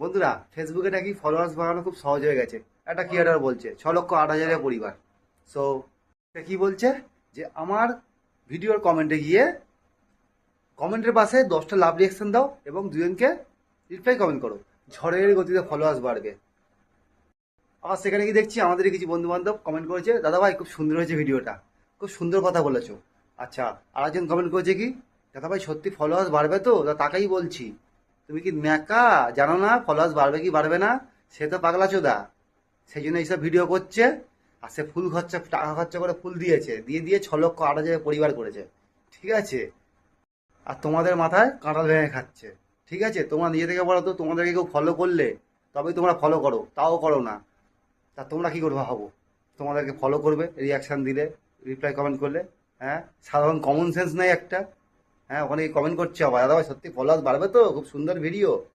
বন্ধুরা ফেসবুকে নাকি ফলোয়ার্স বাড়ানো খুব সহজ হয়ে গেছে। একটা ক্রিয়েটার বলছে, ছ লক্ষ আট হাজারের পরিবার। সো সে কি বলছে? যে আমার ভিডিওর কমেন্টে গিয়ে কমেন্টের পাশে দশটা লাভ রিয়াকশন দাও এবং দুজনকে রিপ্লাই কমেন্ট করো। ঝড়ের গতিতে ফলোয়ার্স বাড়বে। আবার সেখানে কি দেখছি আমাদের কিছু বন্ধু বান্ধব কমেন্ট করেছে, দাদা ভাই, খুব সুন্দর হয়েছে ভিডিওটা। খুব সুন্দর কথা বলেছ। আচ্ছা আর একজন কমেন্ট করেছে কি, দাদা ভাই, সত্যি ফলোয়ার্স বাড়বে তা তাকেই বলছি। তুমি কি ন্যাকা? জানো না? ফলোয়ার্স বাড়বে কি বাড়বে না? সে তো পাগলা চোদা। সেই জন্য এইসব ভিডিও করছে। আর সে ফুল খরচা, টাকা খরচা করে ফুল দিয়েছে। দিয়ে দিয়ে ছ লক্ষ, আট হাজার পরিবার করেছে। ঠিক আছে? আর তোমাদের মাথায় কাঁটাল ভেঙে খাচ্ছে। ঠিক আছে? তোমরা নিজে থেকে বলো তো, তোমাদেরকে কেউ ফলো করলে, তবেই তোমরা ফলো করো। তাও করো না। তা তোমরা কি করবে ভাবো? তোমাদেরকে ফলো করবে রিয়াকশান দিলে রিপ্লাই কমেন্ট করলে হ্যাঁ? সাধারণ কমন সেন্স নেই একটা। হ্যাঁ ওখানে কমেন্ট করছে আবার দাদা ভাই সত্যি ফলোয়ার্স বাড়বে তো? খুব সুন্দর ভিডিও